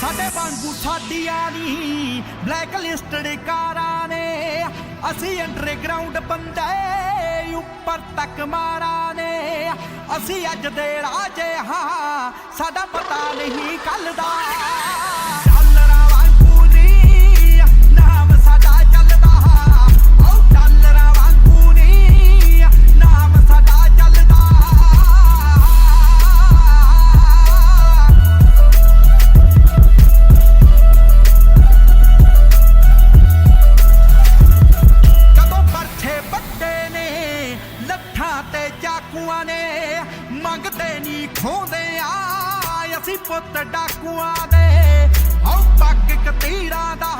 ਸਾਡੇ ਵਾਂਗੂ ਸਾਡੀਆਂ ਨਹੀਂ ਬਲੈਕ ਲਿਸਟਡ ਕਾਰਾਂ ਨੇ, ਅਸੀਂ ਅੰਡਰਗਰਾਉਂਡ ਬੰਦੇ, ਉੱਪਰ ਤੱਕ ਮਾਰਾਂ ਨੇ। ਅਸੀਂ ਅੱਜ ਦੇ ਰਾਜੇ ਹਾਂ, ਸਾਡਾ ਪਤਾ ਨਹੀਂ ਕੱਲ ਦਾ ਡਾਕੂਆਂ ਚਾਕੂਆਂ ਨੇ ਮੰਗਦੇ ਨਹੀਂ ਖੋਦੇ ਆ। ਅਸੀਂ ਪੁੱਤ ਡਾਕੂਆਂ ਦੇ। ਹਉ ਪੱਗ ਕਤੀਰਾਂ ਦਾ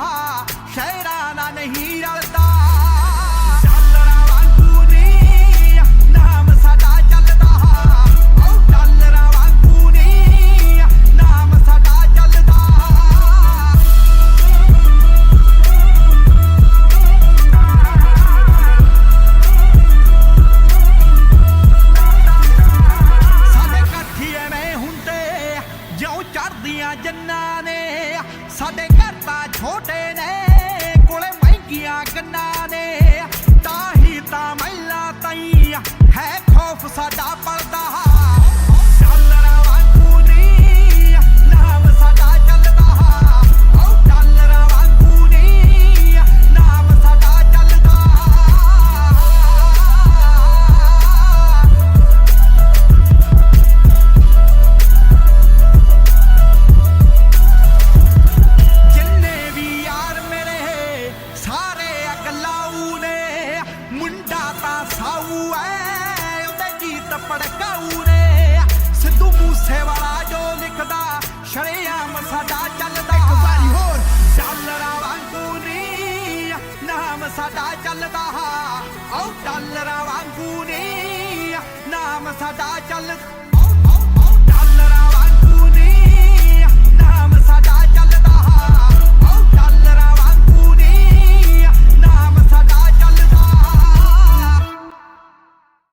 ਜਿਉਂ ਜੰਨਾਂ ਨੇ, ਸਾਡੇ ਘਰ ਤਾਂ ਛੋਟੇ ਨੇ, ਕੋਲੇ ਮਹਿੰਗੀਆਂ ਕੰਨਾਂ ਨੇ, ਤਾਂ ਹੀ ਤਾਂ ਮਹਿਲਾ ਤਈ ਹੈ ਖੌਫ ਸਾਡਾ ਪਲਦਾ ਗੀਤ ਪੜਕਾਊ ਨੇ ਸਿੱਧੂ ਮੂਸੇ ਵਾਲਾ ਜੋ ਲਿਖਦਾ ਸ਼ਰੇਆਮ ਸਾਡਾ ਚੱਲਦਾ। ਇੱਕ ਵਾਰੀ ਹੋਰ। ਡਾਲਰਾਂ ਵਾਂਗੂ ਨੀ ਨਾਮ ਸਾਡਾ ਚੱਲਦਾ। ਓ ਡਾਲਰਾਂ ਵਾਂਗੂ ਨੀ ਨਾਮ ਸਾਡਾ ਚੱਲਦਾ।